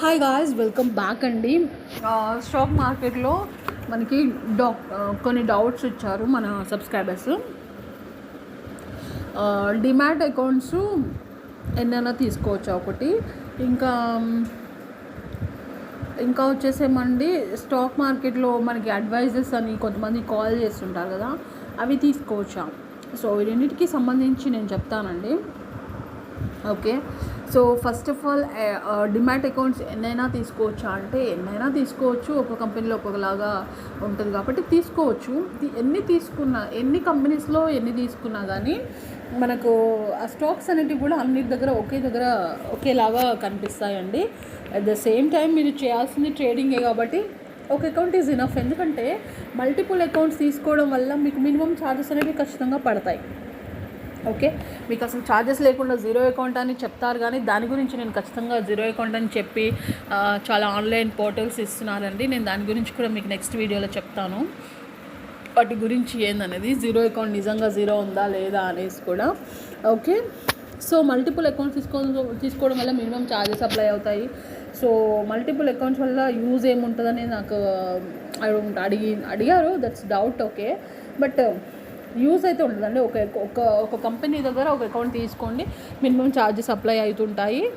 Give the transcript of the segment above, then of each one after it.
Hi guys welcome back అండి. Stock మార్కెట్లో మనకి డా కొన్ని డౌట్స్ ఇచ్చారు మన సబ్స్క్రైబర్స్ డిమాట్ అకౌంట్స్ ఎన్నైనా తీసుకోవచ్చా ఒకటి? ఇంకా ఇంకా వచ్చేసేమండి స్టాక్ మార్కెట్లో మనకి అడ్వైజర్స్ అని కొంతమంది కాల్ చేస్తుంటారు కదా అవి తీసుకోవచ్చా? సో ఈ రెండింటికి సంబంధించి నేను చెప్తానండి. Okay. So first of all demat accounts ఎన్నైనా తీసుకోవచ్చా? అంటే ఎన్నైనా తీసుకోవచ్చు ఒక కంపెనీలో ఒక్కొక్కలాగా ఉంటుంది కాబట్టి తీసుకోవచ్చు. ఎన్ని తీసుకున్నా ఎన్ని కంపెనీస్లో ఎన్ని తీసుకున్నా కానీ మనకు ఆ స్టాక్స్ అనేటివి కూడా అన్నిటి దగ్గర ఒకే దగ్గర ఒకేలాగా కనిపిస్తాయండి. అట్ ద సేమ్ టైం మీరు చేయాల్సింది ట్రేడింగే కాబట్టి ఒక అకౌంట్ ఈజ్ ఇనఫ్ ఎందుకంటే మల్టిపుల్ అకౌంట్స్ తీసుకోవడం వల్ల మీకు మినిమం ఛార్జెస్ అనేవి ఖచ్చితంగా పడతాయి. ఓకే? మీకు అసలు ఛార్జెస్ లేకుండా జీరో అకౌంట్ అని చెప్తారు కానీ దాని గురించి నేను ఖచ్చితంగా జీరో అకౌంట్ అని చెప్పి చాలా ఆన్లైన్ పోర్టల్స్ ఇస్తున్నారండి నేను దాని గురించి కూడా మీకు నెక్స్ట్ వీడియోలో చెప్తాను. వాటి గురించి ఏందనేది? జీరో అకౌంట్ నిజంగా జీరో ఉందా లేదా అనేసి కూడా. ఓకే? సో మల్టిపుల్ అకౌంట్స్ తీసుకో తీసుకోవడం వల్ల మినిమం ఛార్జెస్ అప్లై అవుతాయి. సో మల్టిపుల్ అకౌంట్స్ వల్ల యూజ్ ఏముంటుందని నాకు అడిగి అడిగారు that's doubt okay but use అయితే ఉండదండి ఒక ఒక ఒక కంపెనీ దగ్గర ఒక అకౌంట్ తీసుకోండి. మినిమం ఛార్జెస్ అప్లై అవుతుంటాయి.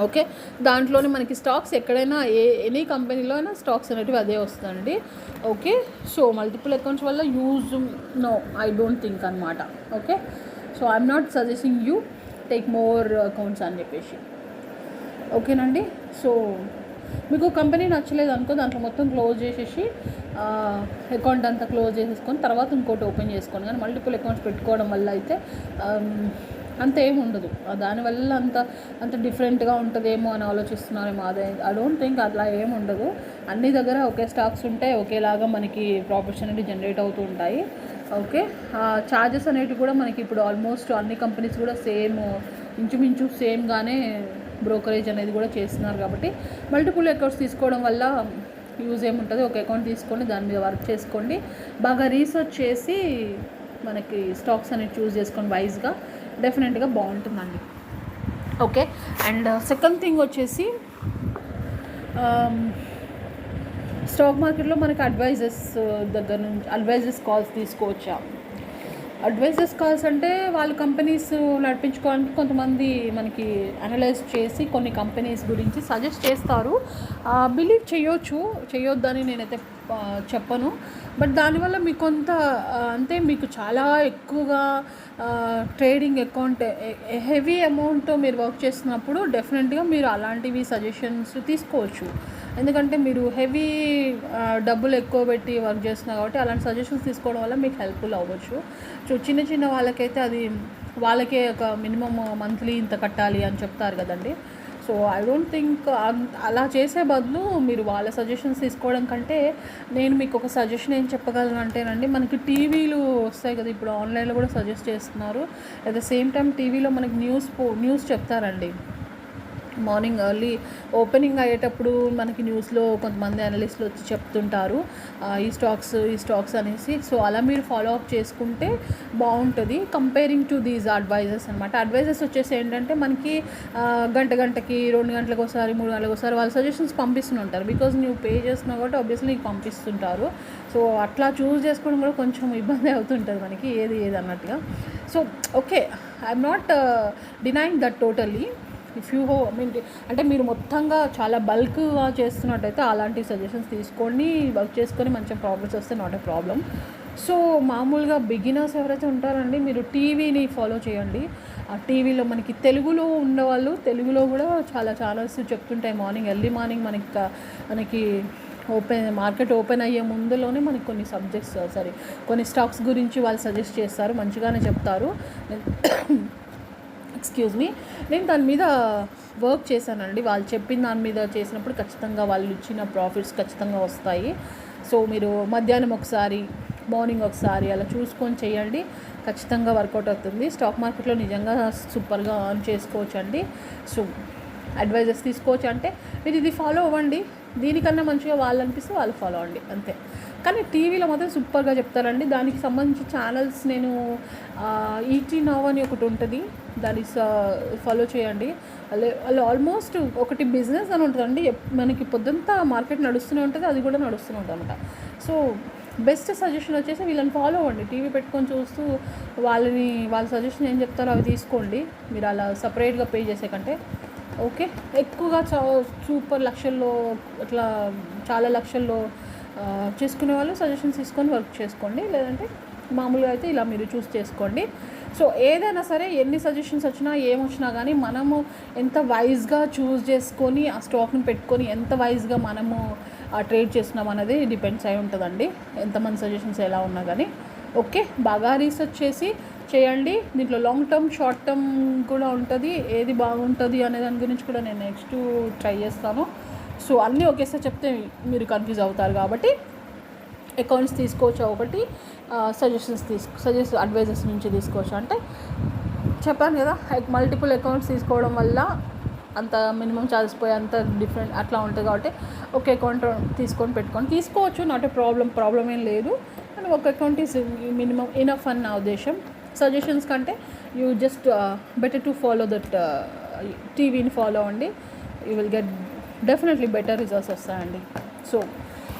ఓకే? దాంట్లోనే మనకి స్టాక్స్ ఎక్కడైనా ఏ ఎనీ కంపెనీలో అయినా స్టాక్స్ అనేటివి అదే వస్తుందండి. ఓకే? సో మల్టిపుల్ అకౌంట్స్ వల్ల use no I don't think అనమాట okay? So I'm not suggesting you take more accounts అని చెప్పేసి. ఓకేనండి? సో మీకు కంపెనీ నచ్చలేదు అనుకో దాంట్లో మొత్తం క్లోజ్ చేసేసి అకౌంట్ అంతా క్లోజ్ చేసేసుకొని తర్వాత ఇంకోటి ఓపెన్ చేసుకోండి. కానీ మల్టిపుల్ అకౌంట్స్ పెట్టుకోవడం వల్ల అయితే అంత ఏమి ఉండదు. దానివల్ల అంత అంత డిఫరెంట్గా ఉంటుందేమో అని ఆలోచిస్తున్నారేమో అదే ఐ డోంట్ థింక్ అట్లా ఏమి ఉండదు. అన్ని దగ్గర ఒకే స్టాక్స్ ఉంటే ఒకేలాగా మనకి ప్రాఫిట్స్ అనేవి జనరేట్ అవుతూ ఉంటాయి. ఓకే? ఛార్జెస్ అనేటివి కూడా మనకి ఇప్పుడు ఆల్మోస్ట్ అన్ని కంపెనీస్ కూడా సేమ్ ఇంచుమించు సేమ్గానే బ్రోకరేజ్ అనేది కూడా చేస్తున్నారు కాబట్టి మల్టిపుల్ అకౌంట్స్ తీసుకోవడం వల్ల యూజ్ ఏముంటుంది? ఒక అకౌంట్ తీసుకోండి దాని మీద వర్క్ చేసుకోండి. బాగా రీసెర్చ్ చేసి మనకి స్టాక్స్ అనేవి చూస్ చేసుకొని వైజ్గా డెఫినెట్గా బాగుంటుందండి. ఓకే. అండ్ సెకండ్ థింగ్ వచ్చేసి స్టాక్ మార్కెట్లో మనకి అడ్వైజెస్ దగ్గర నుంచి అడ్వైజెస్ కాల్స్ తీసుకోవచ్చా? అడ్వైజర్స్ కాల్స్ అంటే వాళ్ళ కంపెనీస్ నడిపించుకోవడానికి కొంతమంది మనకి అనలైజ్ చేసి కొన్ని కంపెనీస్ గురించి సజెస్ట్ చేస్తారు. బిలీవ్ చేయొచ్చు చేయొద్దని నేనైతే చెప్పను. బట్ దానివల్ల మీకు కొంత అంటే మీకు చాలా ఎక్కువగా ట్రేడింగ్ అకౌంట్ హెవీ అమౌంట్ మీరు వర్క్ చేస్తున్నప్పుడు డెఫినెట్గా మీరు అలాంటివి సజెషన్స్ తీసుకోవచ్చు. ఎందుకంటే మీరు హెవీ డబ్బులు ఎక్కువ పెట్టి వర్క్ చేస్తున్నారు కాబట్టి అలాంటి సజెషన్స్ తీసుకోవడం వల్ల మీకు హెల్ప్ఫుల్ అవ్వచ్చు. సో చిన్న చిన్న వాళ్ళకైతే అది వాళ్ళకే ఒక మినిమం మంత్లీ ఇంత కట్టాలి అని చెప్తారు కదండి. సో ఐ డోంట్ థింక్ అలా చేసే బదులు మీరు వాళ్ళ సజెషన్స్ తీసుకోవడం కంటే నేను మీకు ఒక సజెషన్ ఏం చెప్పగలను అంటేనండి మనకి టీవీలు వస్తాయి కదా ఇప్పుడు ఆన్లైన్లో కూడా సజెస్ట్ చేస్తున్నారు. అట్ ద సేమ్ టైం టీవీలో మనకి న్యూస్ పో న్యూస్ చెప్తారండి. మార్నింగ్ ఎర్లీ ఓపెనింగ్ అయ్యేటప్పుడు మనకి న్యూస్లో కొంతమంది అనలిస్టులు వచ్చి చెప్తుంటారు ఈ స్టాక్స్ ఈ స్టాక్స్ అనేసి. సో అలా మీరు ఫాలో అప్ చేసుకుంటే బాగుంటుంది. కంపేరింగ్ టు దీస్ అడ్వైజర్స్ అనమాట అడ్వైజర్స్ వచ్చేసి ఏంటంటే మనకి గంట గంటకి రెండు గంటలకు ఒకసారి మూడు గంటలకు ఒకసారి వాళ్ళు సజెషన్స్ పంపిస్తుంటారు బికాజ్ నువ్వు పే చేస్తున్నావు కాబట్టి ఆబ్వియస్లీ నీకు పంపిస్తుంటారు. సో అట్లా చూస్ చేసుకోవడం కూడా కొంచెం ఇబ్బంది అవుతుంటుంది మనకి ఏది ఏది అన్నట్టుగా. So okay I'm not denying that totally if you హో మీన్ అంటే మీరు మొత్తంగా చాలా బల్క్గా చేస్తున్నట్టయితే అలాంటి సజెషన్స్ తీసుకొని వర్క్ చేసుకొని మంచిగా ప్రాఫిట్స్ వస్తే నాట్ ఏ ప్రాబ్లం సో మామూలుగా బిగినర్స్ ఎవరైతే ఉంటారండి మీరు టీవీని ఫాలో చేయండి. ఆ టీవీలో మనకి తెలుగులో ఉండేవాళ్ళు తెలుగులో కూడా చాలా ఛానల్స్ చెప్తుంటాయి. మార్నింగ్ ఎర్లీ మార్నింగ్ మనకి మనకి ఓపెన్ మార్కెట్ ఓపెన్ అయ్యే ముందులోనే మనకి కొన్ని సబ్జెక్ట్స్ సారీ కొన్ని స్టాక్స్ గురించి వాళ్ళు సజెస్ట్ చేస్తారు. మంచిగానే చెప్తారు. ఎక్స్క్యూజ్ మీ నేను దాని మీద వర్క్ చేశానండి. వాళ్ళు చెప్పిన దాని మీద చేసినప్పుడు ఖచ్చితంగా వాళ్ళు ఇచ్చిన ప్రాఫిట్స్ ఖచ్చితంగా వస్తాయి. సో మీరు మధ్యాహ్నం ఒకసారి మార్నింగ్ ఒకసారి అలా చూసుకొని చేయండి. ఖచ్చితంగా వర్కౌట్ అవుతుంది. స్టాక్ మార్కెట్లో నిజంగా సూపర్గా ఆన్ చేసుకోవచ్చు అండి సో అడ్వైజర్స్ తీసుకోవచ్చు. అంటే మీరు ఇది ఫాలో అవ్వండి. దీనికన్నా మంచిగా వాళ్ళు అనిపిస్తే వాళ్ళు ఫాలో అవ్వండి. అంతే. కానీ టీవీలో మాత్రం సూపర్గా చెప్తారండి. దానికి సంబంధించి ఛానల్స్ నేను ఈటీ నవ్ అని ఒకటి ఉంటుంది. దాన్ని ఫాలో చేయండి. వాళ్ళు వాళ్ళు ఆల్మోస్ట్ ఒకటి బిజినెస్ అని ఉంటుందండి. మనకి పొద్దుంతా మార్కెట్ నడుస్తూనే ఉంటుంది అది కూడా నడుస్తూనే ఉంటుంది అనమాట సో బెస్ట్ సజెషన్ వచ్చేసి వీళ్ళని ఫాలో అవ్వండి. టీవీ పెట్టుకొని చూస్తూ వాళ్ళని వాళ్ళ సజెషన్ ఏం చెప్తారో అవి తీసుకోండి. మీరు అలా సపరేట్గా పే చేసే కంటే. ఓకే? ఎక్కువగా చా సూపర్ లక్షల్లో అట్లా చాలా లక్షల్లో చేసుకునే వాళ్ళు సజెషన్స్ తీసుకొని వర్క్ చేసుకోండి. లేదంటే మామూలుగా అయితే ఇలా మీరు చూస్ చేసుకోండి. సో ఏదైనా సరే ఎన్ని సజెషన్స్ వచ్చినా ఏమొచ్చినా కానీ మనము ఎంత వైజ్గా చూస్ చేసుకొని ఆ స్టాక్ని పెట్టుకొని ఎంత వైజ్గా మనము ట్రేడ్ చేస్తున్నాం అనేది డిపెండ్స్ అయి ఉంటుందండి. ఎంతమంది సజెషన్స్ ఎలా ఉన్నా కానీ ఓకే బాగా రీసెర్చ్ చేసి చేయండి. దీంట్లో లాంగ్ టర్మ్ షార్ట్ టర్మ్ కూడా ఉంటుంది. ఏది బాగుంటుంది అనే దాని గురించి కూడా నేను నెక్స్ట్ ట్రై చేస్తాను. సో అన్నీ ఒకేసారి చెప్తే మీరు కన్ఫ్యూజ్ అవుతారు కాబట్టి అకౌంట్స్ తీసుకోవచ్చు ఒకటి సజెషన్స్ తీసుకో సజెస్ట్ అడ్వైజర్స్ నుంచి తీసుకోవచ్చు. అంటే చెప్పాను కదా మల్టిపుల్ అకౌంట్స్ తీసుకోవడం వల్ల అంత మినిమం ఛార్జెస్ పోయి అంత డిఫరెంట్ అట్లా ఉంటుంది కాబట్టి ఒక అకౌంట్ తీసుకొని పెట్టుకొని తీసుకోవచ్చు నాట్ ఏ ప్రాబ్లం ప్రాబ్లం ఏం లేదు. కానీ ఒక అకౌంట్ ఈస్ మినిమం ఇనఫ్ అని నా ఉద్దేశం. సజెషన్స్ కంటే you just better to follow that టీవీని ఫాలో అండి you will get definitely better results వస్తాయండి. So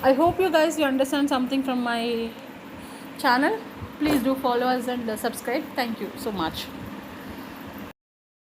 I hope you guys you understand something from my channel please do follow us and subscribe thank you so much